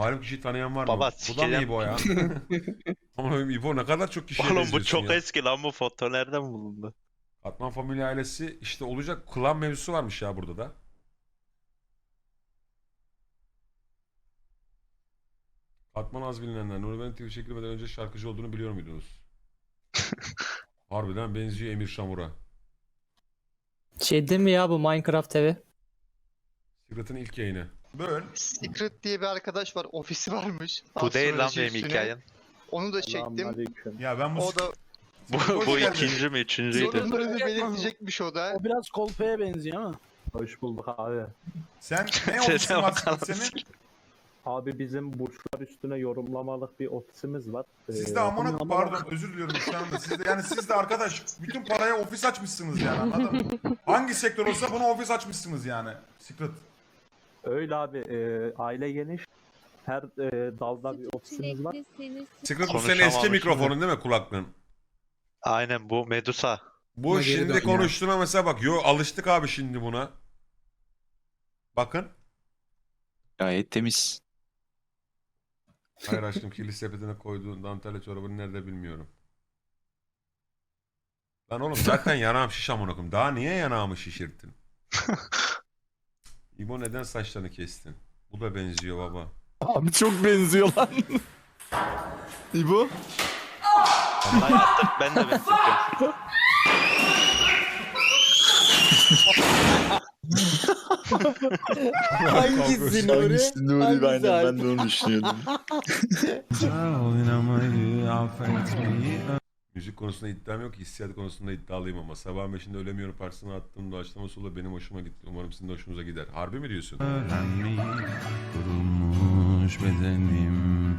Malum kişiyi tanıyan var mı? Baba, bu da mı sikeceğim. İbo ya? Ama İbo ne kadar çok kişiye Oğlum bu benziyorsun çok ya. eski lan bu foto nereden bulundu? Katman Familya ailesi işte olacak klan mevzusu varmış ya burada da. Katman az bilinenler. Nuri ben TV çekilmeden önce şarkıcı olduğunu biliyor muydunuz? Harbiden benziyor Emir Şamur'a. Şey değil mi ya bu Minecraft evi? Secret'ın ilk yayını. Böl. Secret diye bir arkadaş var. Ofisi varmış. Bu değil lan Astroloji benim üstüne. hikayem. Onu da çektim. Selamünaleyküm. Ya ben bu O da Bu, Hoş bu geldin. ikinci mi üçüncüydü? sorunlarını belirtecekmiş o da. O biraz Kolpe'ye benziyor ama. Hoş bulduk abi. sen ne Sese ofisin var bakar senin? mısın? Abi bizim burçlar üstüne yorumlamalık bir ofisimiz var. Siz Ee, de amına ama- pardon özür diliyorum şu anda. Siz de yani siz de arkadaş bütün paraya ofis açmışsınız yani anladın mı? Hangi sektör olsa buna ofis açmışsınız yani. Secret. Öyle abi e, aile geniş. Her e, dalda bir ofisimiz var. Secret bu senin eski Konuşamamışım. mikrofonun değil mi kulaklığın? Aynen bu Medusa. Bu Buna geri şimdi dön ya. konuştuğuna mesela bak. Yo alıştık abi şimdi buna. Bakın. Gayet temiz. Hayır aşkım kirli sepetine koyduğun dantelya çorabını nerede bilmiyorum. Lan oğlum zaten yanağım şiş amına koyayım. Daha niye yanağımı şişirttin? İbo neden saçlarını kestin? Bu da benziyor baba. Abi çok benziyor lan. İbo. Vallahi artık ben de benzetiyorum. Hangisi Nuri? Hangisi Nuri Hangisi ben de, Alp? ben de onu düşünüyordum. Müzik konusunda iddiam yok. Hissiyat konusunda iddialıyım ama. Sabahın beşinde ölemiyorum parçasını attığım doğaçlama solo benim hoşuma gitti. Umarım sizin de hoşunuza gider. Harbi mi diyorsun? Kurulmuş bedenim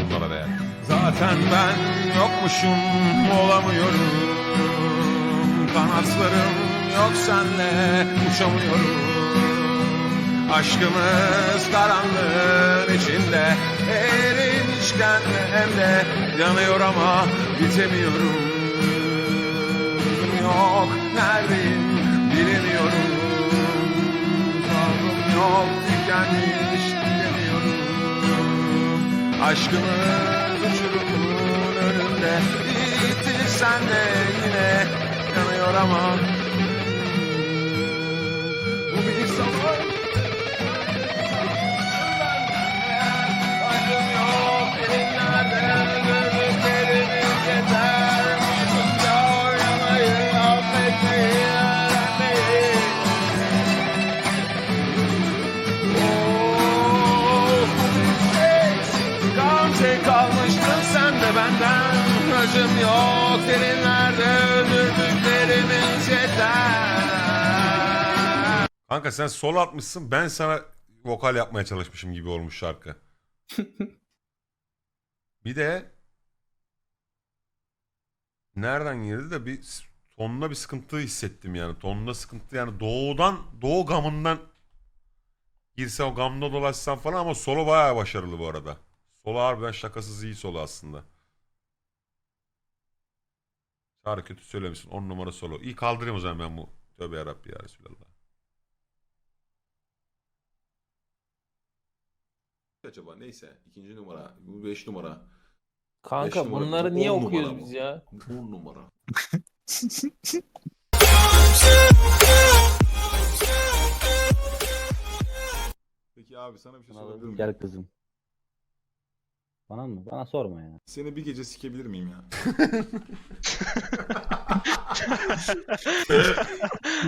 Bunlara değer. Zaten ben yokmuşum olamıyorum Kanatlarım yok senle uçamıyorum Aşkımız karanlığın içinde Erimişken hem de yanıyor ama bitemiyorum. Yok neredeyim bilemiyorum. Tavrım yok tükenmiş bilemiyorum Aşkımız uçurumun önünde Bitti sen de yine yanıyor ama yok derinlerde öldürdüklerimiz yeter Kanka sen sol atmışsın. Ben sana vokal yapmaya çalışmışım gibi olmuş şarkı. bir de nereden girdi de bir tonuna bir sıkıntı hissettim yani. Tonunda sıkıntı yani doğudan doğu gamından girse o gamda dolaşsan falan ama solo bayağı başarılı bu arada. Solo harbiden şakasız iyi solo aslında. Çağrı kötü söylemişsin. 10 numara solo. İyi kaldırayım o zaman ben bu. Tövbe yarabbi ya Resulallah. acaba neyse ikinci numara bu 5 numara. Beş Kanka numara, bunları bu niye on numara okuyoruz bu. biz ya? 10 numara. Peki abi sana bir şey sorabilir miyim? Gel kızım. Bana mı? Bana sorma ya. Seni bir gece sikebilir miyim ya?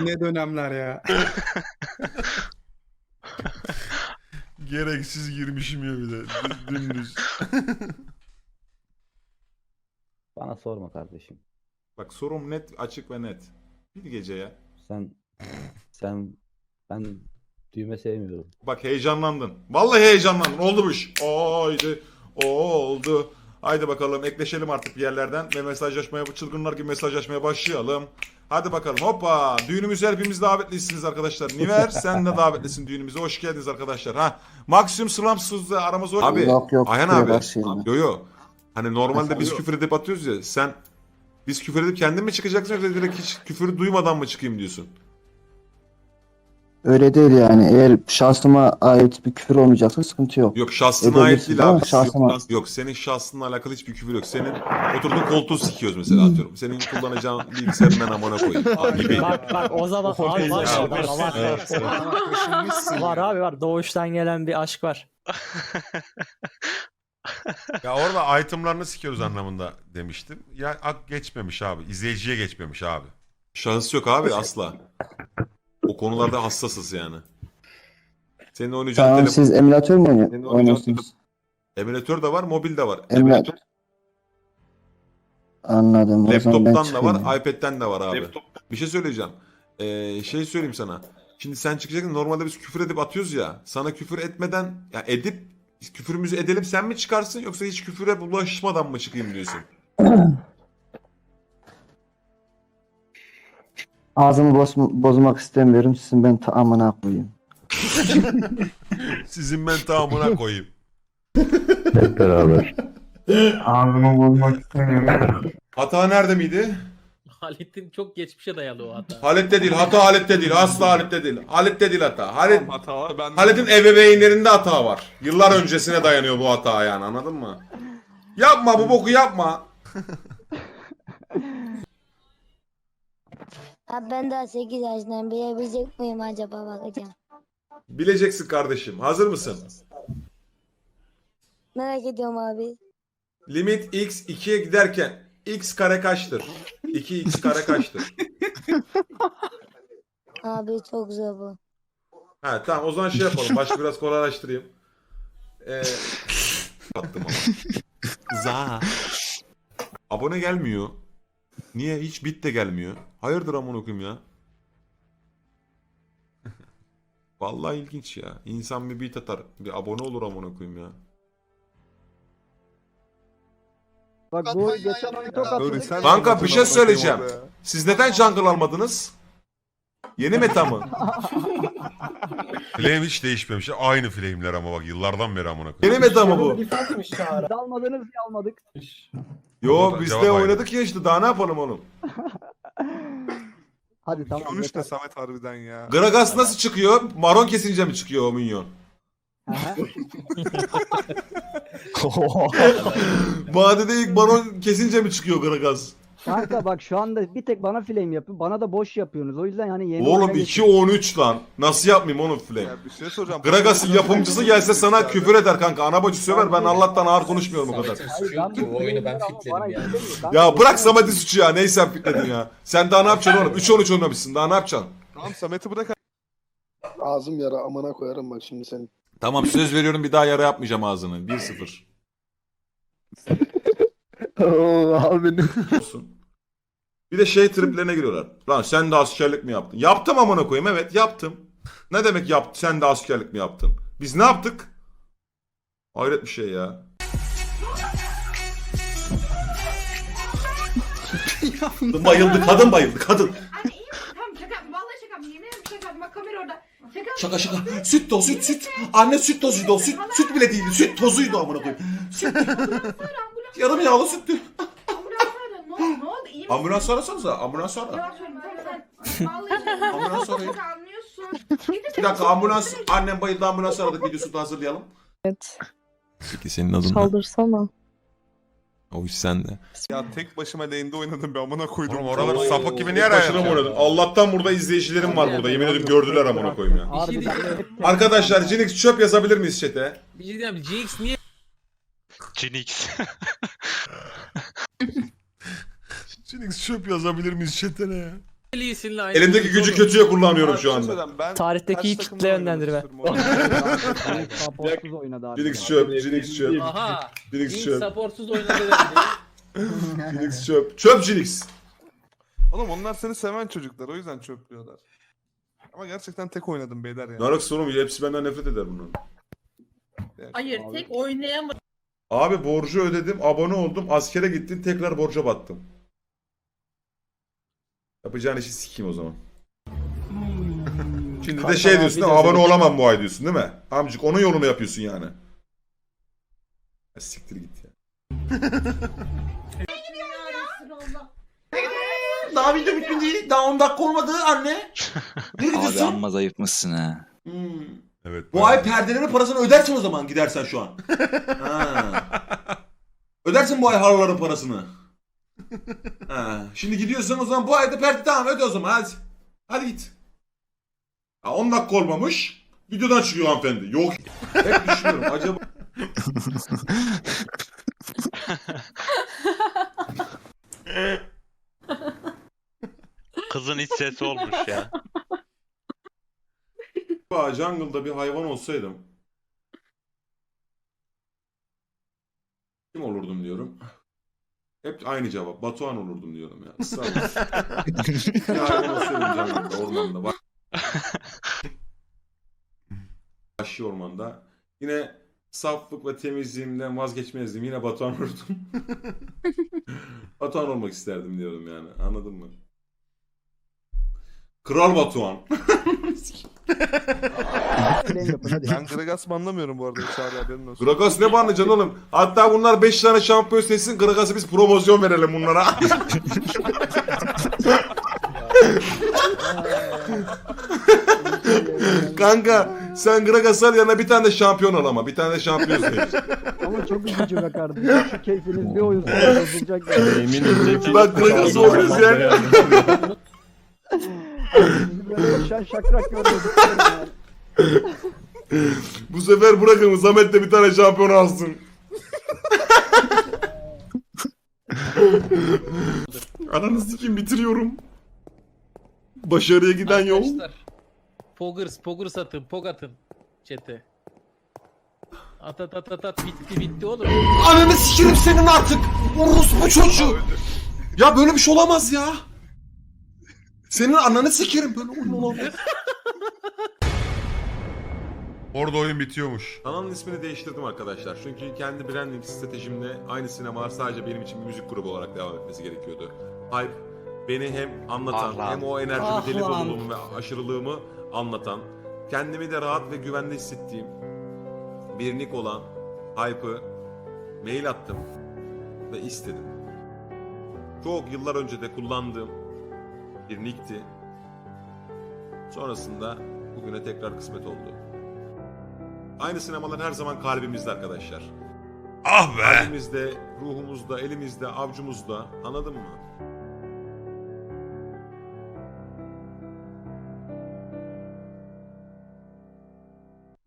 Ne dönemler ya. Gereksiz girmişim ya bir de. Dümdüz. Bana sorma kardeşim. Bak sorum net açık ve net. Bir gece ya. Sen sen ben düğme sevmiyorum. Bak heyecanlandın. Vallahi heyecanlandın. Oldu bu iş. Haydi. Oldu. Haydi bakalım ekleşelim artık bir yerlerden ve mesajlaşmaya çılgınlar gibi mesajlaşmaya başlayalım. Hadi bakalım hoppa. Düğünümüze hepimiz davetlisiniz arkadaşlar. Niver sen de davetlisin düğünümüze. Hoş geldiniz arkadaşlar. Ha. Maksimum Slamsuz'da aramız hoş. Abi. Yok yok. Ayhan abi. bakmayın. Yo yo. Hani normalde biz küfür edip atıyoruz ya. Sen biz küfür edip kendin mi çıkacaksın yoksa direkt hiç küfürü duymadan mı çıkayım diyorsun? Öyle değil yani. Eğer şahsıma ait bir küfür olmayacaksa sıkıntı yok. Yok şahsına ait Edebilirsin değil ama abi. şahsıma- Yok, yok senin şahsınla alakalı hiçbir küfür yok. Senin oturduğun koltuğu sikiyoruz mesela atıyorum. Senin kullanacağın bilgisayarından amına koyayım. gibi. Bak bak o zaman abi var ya var var. Var abi var. Doğuştan gelen bir aşk var. Ya orada itemlarını sikiyoruz anlamında demiştim. Ya ak geçmemiş abi. İzleyiciye geçmemiş abi. Şahıs yok abi asla. O konularda hassasız yani. Senin oynayacağın Tamam telefon... siz emülatör mü oynuyor- Senin oynuyorsunuz? Emülatör de var, mobil de var. Emülatör. Anladım. O zaman ben Laptop'tan da var, iPad'den de var abi. Bir şey söyleyeceğim. Ee, şey söyleyeyim sana. Şimdi sen çıkacaksın normalde biz küfür edip atıyoruz ya. Sana küfür etmeden ya edip küfürümüzü edelim sen mi çıkarsın yoksa hiç küfüre bulaşmadan mı çıkayım diyorsun? Ağzımı boz, bozmak istemiyorum. Sizin ben tamamına koyayım. Sizin ben tamamına koyayım. Ağzımı bozmak istemiyorum. Hata nerede miydi? Halit'in çok geçmişe dayalı o hata. Halit'te değil. Hata Halit'te değil. Asla Halit'te değil. Halit'te değil hata. Halit, Hatalar ben Halit'in ebeveynlerinde hata var. Yıllar öncesine dayanıyor bu hata yani anladın mı? Yapma bu boku yapma. Abi ben daha 8 yaşındayım. Bilebilecek miyim acaba bakacağım. Bileceksin kardeşim. Hazır mısın? Merak ediyorum abi. Limit x 2'ye giderken x kare kaçtır? 2x kare kaçtır? Abi çok zor bu. Ha tamam o zaman şey yapalım. Başka biraz kolaylaştırayım. Ee, attım ama. Za. Abone gelmiyor. Niye? Hiç bit de gelmiyor. Hayırdır amına koyayım ya? Vallahi ilginç ya. İnsan bir bit atar. Bir abone olur amına koyayım ya. Bak bu geçen oyun çok Kanka bir şey söyleyeceğim. Siz neden jungle almadınız? Yeni meta mı? Flame hiç değişmemiş. Aynı flame'ler ama bak yıllardan beri amına koyayım. Yeni meta mı bu? Almadınız diye almadık. Yo biz de aynı. oynadık ya işte daha ne yapalım oğlum? Hadi tamam. 13 de Samet harbiden ya. Gragas nasıl çıkıyor? Maron kesince mi çıkıyor o minyon? Vadede ilk Maron kesince mi çıkıyor Gragas? Kanka bak şu anda bir tek bana flame yapıyor. Bana da boş yapıyorsunuz. O yüzden hani yeni Oğlum 2-13 lan. Nasıl yapmayayım oğlum flame? Ya bir şey soracağım. Gragas'ın yapımcısı gelse sana küfür eder kanka. Ana bacı söver ben Allah'tan ağır konuşmuyorum o kadar. bu oyunu ben fitledim Ya bırak Samet'i suçu ya. Neyse sen fitledin ya. Sen daha ne yapacaksın oğlum? 3-13 oynamışsın. Daha ne yapacaksın? Tamam Samet'i bırak. Ağzım yara amına koyarım bak şimdi senin. Tamam söz veriyorum bir daha yara yapmayacağım ağzını. 1-0. abi olsun. Bir de şey triplerine giriyorlar. Lan sen de askerlik mi yaptın? Yaptım amına koyayım evet yaptım. Ne demek yaptı sen de askerlik mi yaptın? Biz ne yaptık? Hayret bir şey ya. bayıldı kadın bayıldı kadın. Tamam şaka vallahi şaka yemin ederim şaka bak kamera orada. Şaka Şaka şaka. Süt toz süt süt. Anne süt tozuydu o. Süt, süt bile değildi. Süt tozuydu amına koyayım. Süt. Yarım yağlı süttü. ambulans ne oldu ne oldu iyi misin? Ambulans arasanıza. Ambulans ara. Yalan söyleme sen sen vallahi Ambulans arayın. anlıyorsun. Bir dakika ambulans. Annem bayıldı ambulans aradık. Videosunu da hazırlayalım. Evet. Peki senin adın ne? Saldırsana. O iş sende. Ya tek başıma lane'de oynadım bir amına koydum. Oğlum oraları sapık gibi niye başına mı? Allah'tan burada izleyicilerim var burada. Yemin ederim gördüler amına koyayım ya. Harbi Arkadaşlar Jinx çöp yazabilir miyiz chat'e? Bir şey diyeyim GX niye Cinix. Jinx çöp yazabilir miyiz chat'e ya? Elimdeki gücü kötüye kullanıyorum şu anda. Ben Tarihteki kitle yönlendirme. Supportsuz oynadı abi. Jinx çöp, Jinx çöp, Aha. Jinx çöp, supportsuz oynadı çöp. Çöp Jinx. Oğlum onlar seni seven çocuklar o yüzden çöplüyorlar. Ama gerçekten tek oynadım beyler ya. Narık sorun hepsi benden nefret eder bunun. Hayır tek oynayan var. Abi borcu ödedim, abone oldum, askere gittin, tekrar borca battım. Yapacağın işi sikeyim o zaman. Şimdi de şey abi diyorsun, de abone olamam bu ay diyorsun değil mi? Amcık onun yolunu yapıyorsun yani. Ya siktir git ya. Daha video bitmedi. Daha 10 dakika olmadı anne. Ne gidiyorsun? amma zayıfmışsın ha. Hmm. Evet. Bu ay perdelerin parasını ödersin o zaman gidersen şu an. ha. Ödersin bu ay halıların parasını. Ha. Şimdi gidiyorsan o zaman bu ayda perde tamam öde o zaman hadi. Hadi git. Ha, 10 dakika olmamış. Videodan çıkıyor hanımefendi. Yok. Hep düşünüyorum acaba Kızın iç sesi olmuş ya. Acaba jungle'da bir hayvan olsaydım. Kim olurdum diyorum. Hep aynı cevap. Batuhan olurdum diyorum ya. Israrla. bir hayvan olsaydım jungle'da, ormanda. Bak. Vahşi ormanda. Yine saflık ve temizliğimden vazgeçmezdim. Yine Batuhan olurdum. Batuhan olmak isterdim diyorum yani. Anladın mı? Kral Batuhan. Ben Gragas'ı anlamıyorum bu arada Çağrı haberin olsun. Gragas ne banlayacaksın oğlum? Hatta bunlar 5 tane şampiyon seçsin. Gragas'ı biz promosyon verelim bunlara. Kanka sen Gragas al yanına bir tane de şampiyon al ama. Bir tane de şampiyon seç. Ama çok üzücü be kardeşim. Şu keyfiniz bir oyun sonra bozulacak. yani. Bak Gragas oynuyoruz ya. Bizi böyle şen şakrak yani. Bu sefer bırakın Zamet de bir tane şampiyon alsın. Ananı sikim bitiriyorum. Başarıya giden yol. Poggers, Poggers atın, Pog atın. Çete. At at at at at bitti bitti oğlum. Ananı sikerim senin artık. Orospu çocuğu. Ya böyle bir şey olamaz ya. Senin ananı sikerim böyle oyun olamaz. Orada oyun bitiyormuş. Kanalın ismini değiştirdim arkadaşlar. Çünkü kendi branding stratejimle aynı sinemalar sadece benim için bir müzik grubu olarak devam etmesi gerekiyordu. Hype beni hem anlatan Ah lan. hem o enerjimi, Ah deli lan. doluluğumu ve aşırılığımı anlatan, kendimi de rahat ve güvende hissettiğim bir nick olan Hype'ı mail attım ve istedim. Çok yıllar önce de kullandığım bir nickti. Sonrasında bugüne tekrar kısmet oldu. Aynı sinemalar her zaman kalbimizde arkadaşlar. Ah be! Kalbimizde, ruhumuzda, elimizde, avcumuzda. Anladın mı?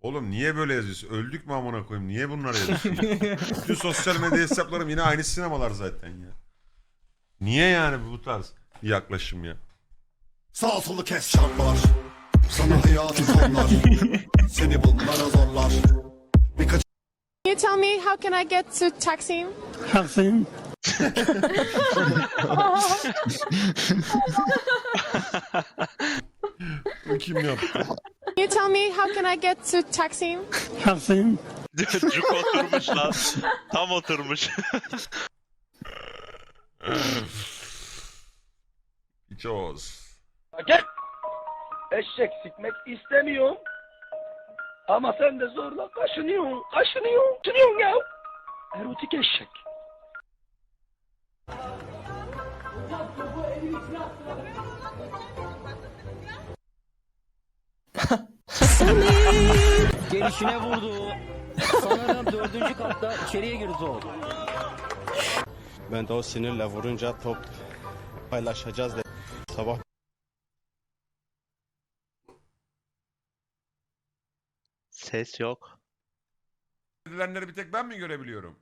Oğlum niye böyle yazıyorsun? Öldük mü amına koyayım? Niye bunları yazıyorsun? Bütün sosyal medya hesaplarım yine aynı sinemalar zaten ya. Niye yani bu tarz bir yaklaşım ya? Sağ solu kes çarpar. Sana hayatı zorlar. Seni bunlara zorlar. Can you tell me how can I get to Taksim? Bu kim yaptı? Can you tell me how can I get to Taksim? Cuk oturmuş lan. Tam oturmuş. Oğuz. Gel. Eşek sikmek istemiyorum. Ama sen de zorla kaşınıyorsun, kaşınıyorsun, tünüyorsun ya. Erotik eşek. Gelişine vurdu. Sanırım dördüncü katta içeriye girdi o. Ben de o sinirle vurunca top paylaşacağız de sabah Ses yok. Edilenleri bir tek ben mi görebiliyorum?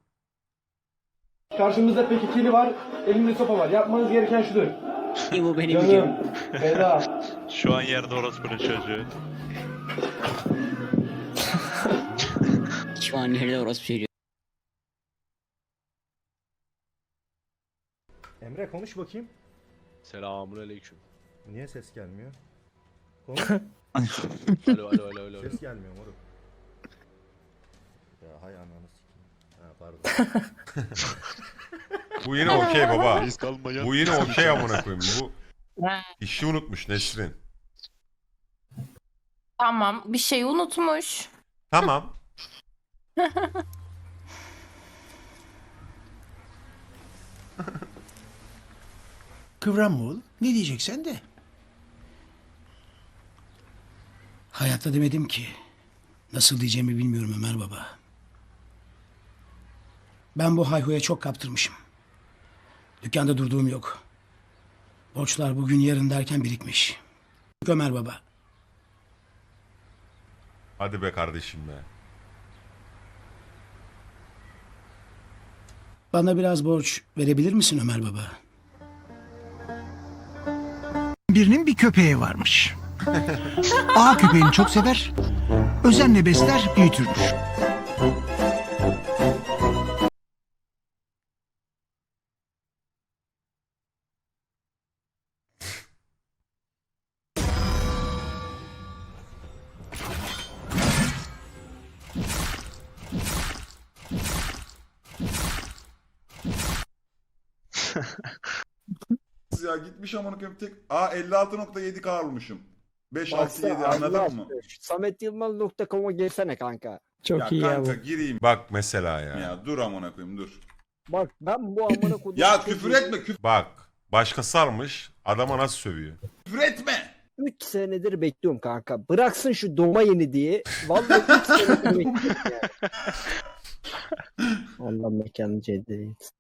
Karşımızda pek ikili var, elinde sopa var. Yapmanız gereken şudur. Bu benim Canım, Feda. Şu an yerde orospunun çocuğu. Şu an nerede orası söylüyor. Emre konuş bakayım. Selamun aleyküm. Niye ses gelmiyor? Konuş. Alo alo alo alo. ses gelmiyor moruk. Ya hay ananı sikeyim. Ha pardon. Bu yine okey baba. Kalmayan. Bu yine okey amına koyayım. Bu işi unutmuş Nesrin. Tamam, bir şey unutmuş. Tamam. Kıvranma oğlum. Ne diyeceksen de. Hayatta demedim ki. Nasıl diyeceğimi bilmiyorum Ömer Baba. Ben bu hayhuya çok kaptırmışım. Dükkanda durduğum yok. Borçlar bugün yarın derken birikmiş. Ömer Baba. Hadi be kardeşim be. Bana biraz borç verebilir misin Ömer Baba? Birinin bir köpeği varmış. A köpeğini çok sever, özenle besler, büyütürmüş. Gitmiş amına koyayım tek. Aa 56.7K almışım. 5 6 7 anladın mı? Sametyılmaz.com'a girsene kanka. Çok ya iyi ya bu. kanka gireyim. Bak mesela ya. Ya dur amına koyayım dur. Bak ben bu amına kodum. Ya küfür etme küfür, Bak. Başkası almış. Adama nasıl sövüyor? küfür etme. 3 senedir bekliyorum kanka. Bıraksın şu doma yeni diye. Vallahi 3 senedir bekliyorum ya. Allah mekanı cennet.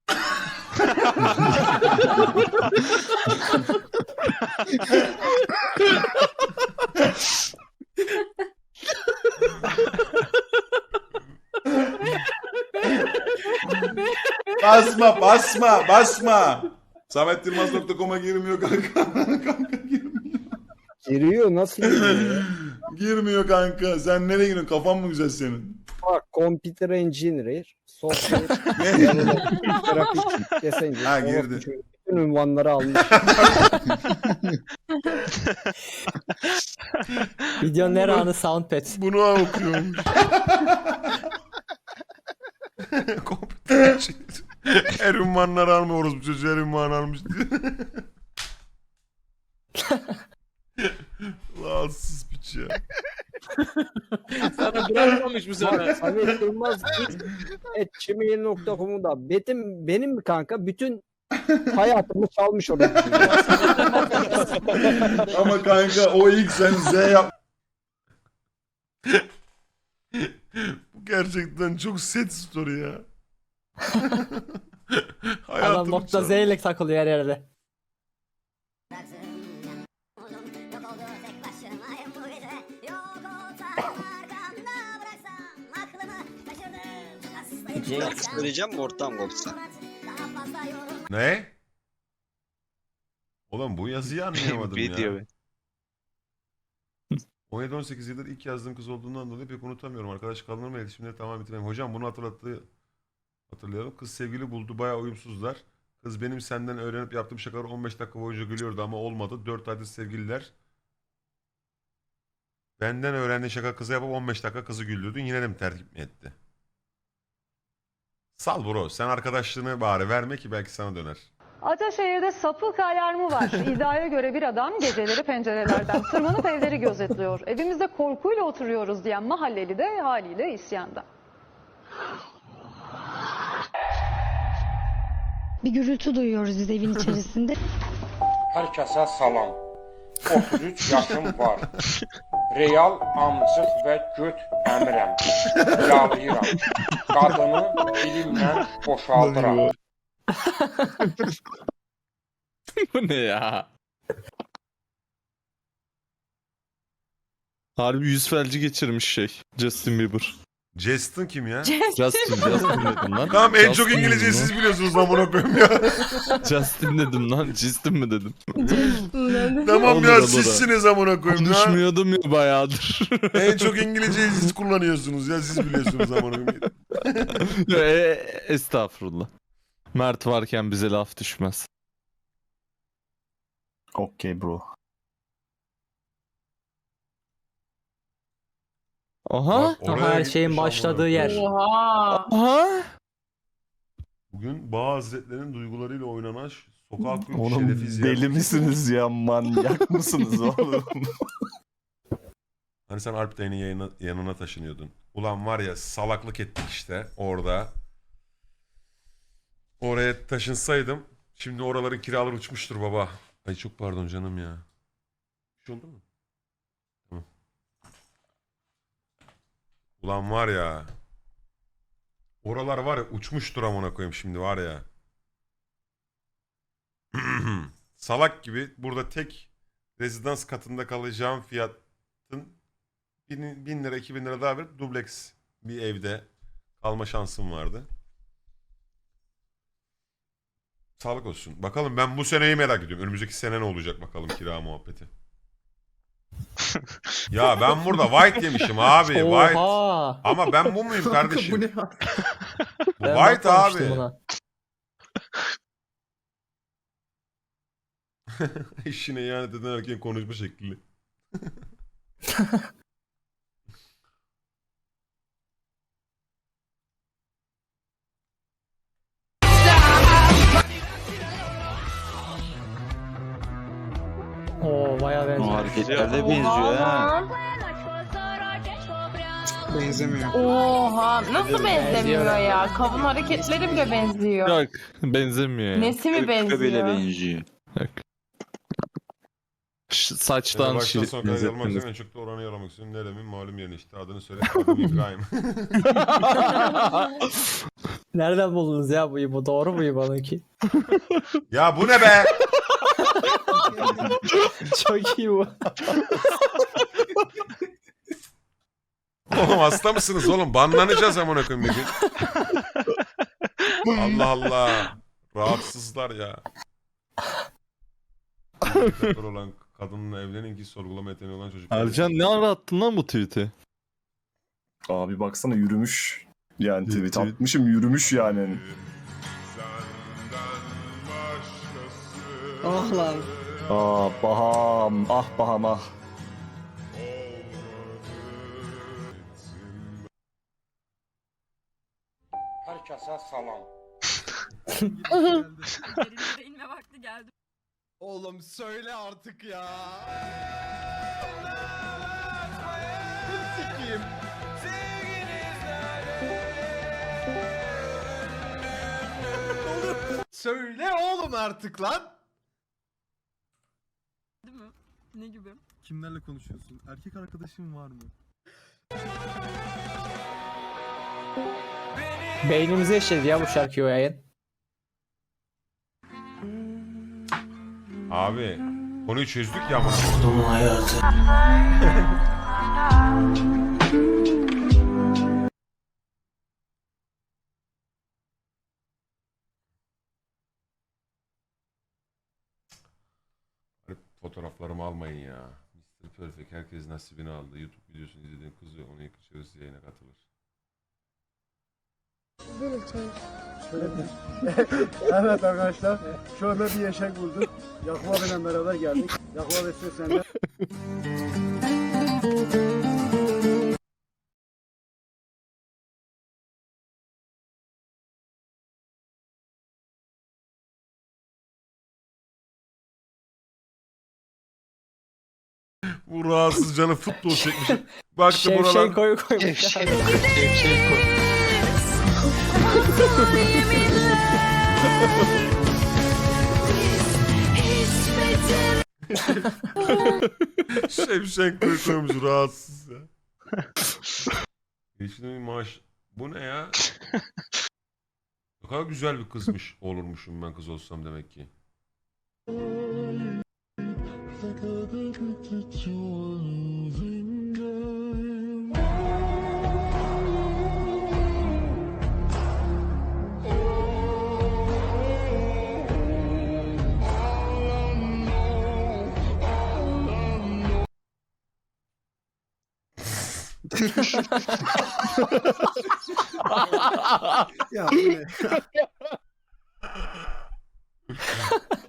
Basma basma basma. Sametdirmaz.com'a girmiyor kanka. kanka girmiyor. Giriyor nasıl giriyor? Girmiyor kanka. Sen nereye giriyorsun? Kafan mı güzel senin? Bak computer engineer, software, Ne? grafik, design. Ha, girdi. Bütün ünvanları almış. Videonun her anı soundpad. Bunu okuyormuş. Komputer. Her ünvanları almıyoruz bu çocuğu her ünvanı almış diye. Rahatsız piç ya. Sana bırakmamış bu sefer. Samet Yılmaz et gmail.com'u da benim, benim mi kanka bütün hayatımı çalmış orada. Ama kanka o ilk sen Z yap. Bu gerçekten çok set story ya. Adam Hayatımı nokta Z çaldı. ile takılıyor her yerde. Söyleyeceğim mi ortam kopsa? Ne? Oğlum bu yazıyı anlayamadım ya. Video be. 17-18 yıldır ilk yazdığım kız olduğundan dolayı pek unutamıyorum. Arkadaş kalınır iletişimleri tamamen bitireyim. Hocam bunu hatırlattı. Hatırlayalım. Kız sevgili buldu. Bayağı uyumsuzlar. Kız benim senden öğrenip yaptığım şakaları 15 dakika boyunca gülüyordu ama olmadı. 4 aydır sevgililer. Benden öğrendiği şaka kıza yapıp 15 dakika kızı güldürdün. Yine de mi terk mi etti? Sal bro. Sen arkadaşlığını bari verme ki belki sana döner. Ataşehir'de sapık alarmı var. İddiaya göre bir adam geceleri pencerelerden tırmanıp evleri gözetliyor. Evimizde korkuyla oturuyoruz diyen mahalleli de haliyle isyanda. Bir gürültü duyuyoruz biz evin içerisinde. Herkese salam. 33 yaşım var. Real amcıq və göt əmirəm. Yalayıram. Qadını dilimlə boşaldıram. Bu ne ya? Harbi yüz felci geçirmiş şey. Justin Bieber. Justin kim ya? Justin, Justin dedim lan. Tamam en çok Justin İngilizceyi siz biliyorsunuz amına koyayım ya. Justin dedim lan. Justin mi dedim? tamam ya olur. sizsiniz amına koyayım ya. Konuşmuyordum ya bayağıdır. En çok İngilizceyi siz kullanıyorsunuz ya siz biliyorsunuz amına koyayım. e, estağfurullah. Mert varken bize laf düşmez. Okey bro. Aha. Bak, oraya Aha, her gitmiş şeyin amına başladığı koyayım. yer. Oha. Aha. Bugün bazı Hazretlerinin duygularıyla oynanan ş- sokak yok Oğlum şerefi ziyareti. deli misiniz ya? Manyak mısınız oğlum? Hani sen Alp Dayı'nın yayına, yanına taşınıyordun. Ulan var ya salaklık ettik işte orada. Oraya taşınsaydım Şimdi oraların kiraları uçmuştur baba. Ay çok pardon canım ya. Bir şey oldu mu? Ulan var ya. Oralar var ya uçmuştur amına koyayım şimdi var ya. Salak gibi burada tek rezidans katında kalacağım fiyatın 1000, 1000 lira 2000 lira daha bir dubleks bir evde kalma şansım vardı. Sağlık olsun. Bakalım ben bu seneyi merak ediyorum. Önümüzdeki sene ne olacak bakalım kira muhabbeti. Ya ben burada white yemişim abi. White. Ama ben bu muyum kardeşim? Bu white abi. Eşine ihanet eden erkeğin konuşma şekli. Hareketlerde benziyor ha. Benzemiyor. Oha nasıl benzemiyor ya? Kavun hareketleri bile benziyor. Yok benzemiyor. Nesi mi benziyor? benziyor. Saçtan baştan sona kadar yalamak istiyorum. En çok da oranı yalamak istiyorum. Neremin malum yerine işte. Adını söyle. Adım İbrahim. Nereden buldunuz ya bu İbo? Doğru mu İbo'nunki? ya bu ne be? Çok iyi bu. Oğlum hasta mısınız oğlum? Banlanacağız amına koyayım bir gün. Allah Allah. Rahatsızlar ya. Diktatör olan kadınla evlenin ki sorgulama yeteneği olan çocuklar. ne ara attın lan bu tweet'i? Abi baksana yürümüş. Yani tweet tweet atmışım yürümüş yani. Ah lan. Ah baham, ah baham ah. Herkese salam. İnme vakti geldi. Oğlum söyle artık ya. Sikiyim. Söyle oğlum artık lan. Değil mi? Ne gibi? Kimlerle konuşuyorsun? Erkek arkadaşın var mı? Beynimize işledi ya bu şarkıyı o yayın. Abi konuyu çözdük ya amına. Fotoğraflarımı ya. Mr. Perfect herkes nasibini aldı. YouTube videosunu izlediğin kızı onu yakışırız yayına katılır. evet arkadaşlar şu anda bir eşek bulduk. Yakup abiyle beraber geldik. Yakup abi söz sende. Bu rahatsız canı futbol çekmiş. Baktı buralar. koy koymuş. Şevşenko'yu koymuş rahatsız ya. Geçtiğinde bir maaş. Bu ne ya? Ne kadar güzel bir kızmış olurmuşum ben kız olsam demek ki. Ya bu ne?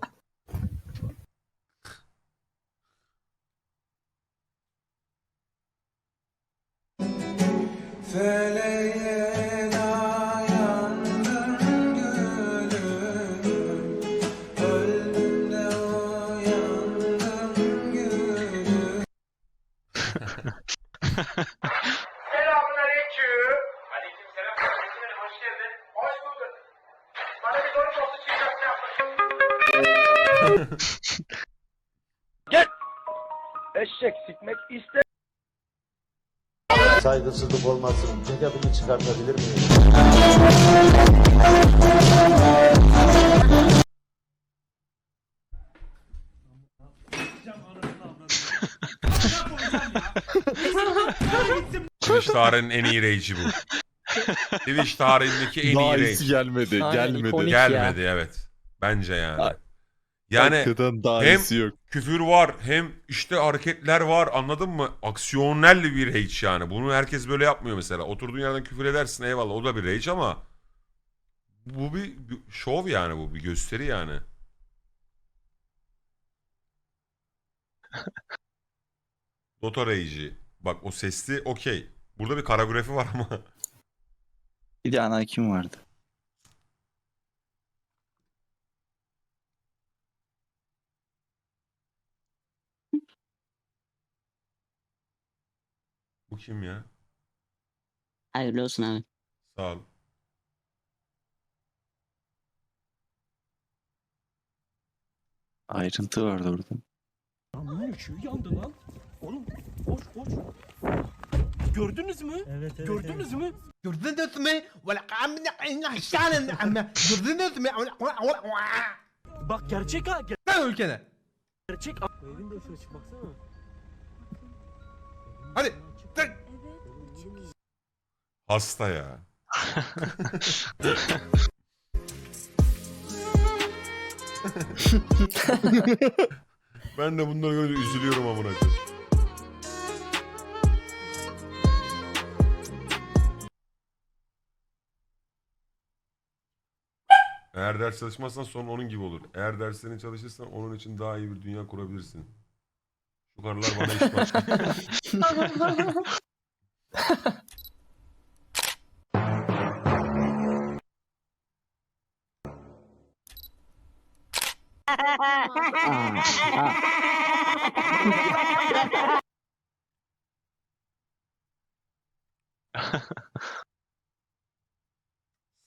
sikmek iste. Saygısızlık olmasın. Ceketimi çıkartabilir miyim? Twitch tarihinin en iyi rage'i bu. Twitch tarihindeki en iyi rage. gelmedi. Gelmedi evet. Bence yani. Yani hem küfür var hem işte hareketler var anladın mı? Aksiyonel bir rage yani. Bunu herkes böyle yapmıyor mesela. Oturduğun yerden küfür edersin eyvallah o da bir rage ama bu bir gö- şov yani bu bir gösteri yani. Dota rage'i. Bak o sesli okey. Burada bir koreografi var ama. Bir de ana kim vardı? Bu kim ya? Hayırlı olsun abi. Sağ ol. Ayrıntı vardı orada. yandı lan. Oğlum koş koş. Gördünüz mü? Evet evet. Gördünüz mü? Gördünüz mü? Gördünüz mü? Bak gerçek ha. Ben ülkene. Gerçek. Evin de dışarı çık baksana. Hadi. Hasta ya. ben de bunları görünce üzülüyorum amına koyayım. Eğer ders çalışmazsan sorun onun gibi olur. Eğer derslerini çalışırsan onun için daha iyi bir dünya kurabilirsin. Şu karılar bana iş başlıyor.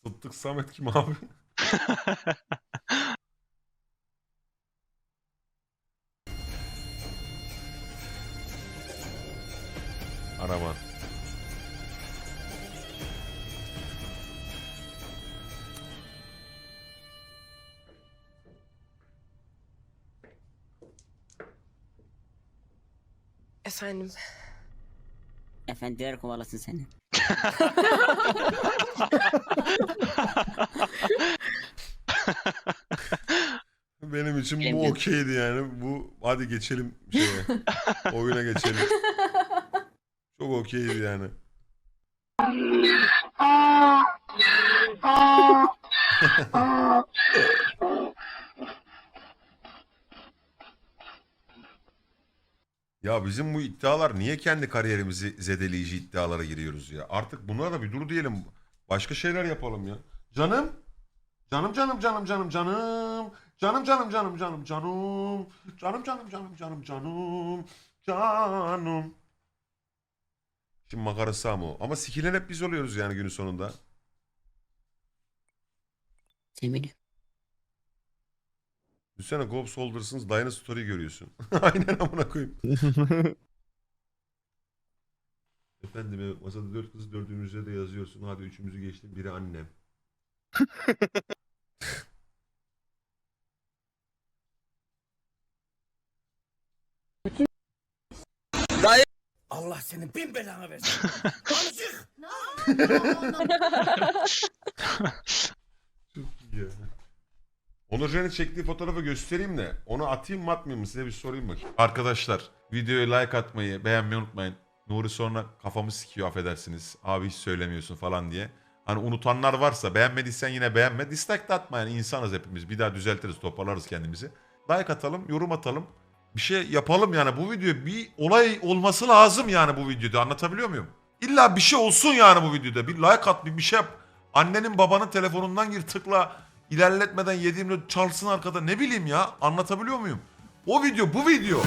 Sıddık Samet kim abi? Arama. Efendim. Efendiler kovalasın seni. Benim için bu Bilemiyorum. okeydi yani. Bu hadi geçelim şeye. oyuna geçelim. Çok okeydi yani. Ya bizim bu iddialar niye kendi kariyerimizi zedeleyici iddialara giriyoruz ya? Artık bunlara da bir dur diyelim. Başka şeyler yapalım ya. Canım. Canım canım canım canım canım. Canım canım canım canım canım. Canım canım canım canım canım. Canım. Şimdi makarası ama o. Ama sikilen hep biz oluyoruz yani günün sonunda. Seni Düşünsene Gob Soldiers'ın Dyna Story görüyorsun. Aynen amına koyayım. Efendim evet, masada dört kız dördümüzde de yazıyorsun. Hadi üçümüzü geçtim. Biri annem. Allah senin bin belanı versin. Çok iyi ya. Onurcan'ın çektiği fotoğrafı göstereyim de onu atayım mı atmayayım mı size bir sorayım bakayım. Arkadaşlar videoya like atmayı beğenmeyi unutmayın. Nuri sonra kafamı sikiyor affedersiniz. Abi hiç söylemiyorsun falan diye. Hani unutanlar varsa beğenmediysen yine beğenme. Dislike de atma yani insanız hepimiz. Bir daha düzeltiriz toparlarız kendimizi. Like atalım yorum atalım. Bir şey yapalım yani bu video bir olay olması lazım yani bu videoda anlatabiliyor muyum? İlla bir şey olsun yani bu videoda. Bir like at bir bir şey yap. Annenin babanın telefonundan gir tıkla. ilerletmeden yediğimde çalsın arkada ne bileyim ya anlatabiliyor muyum? O video bu video.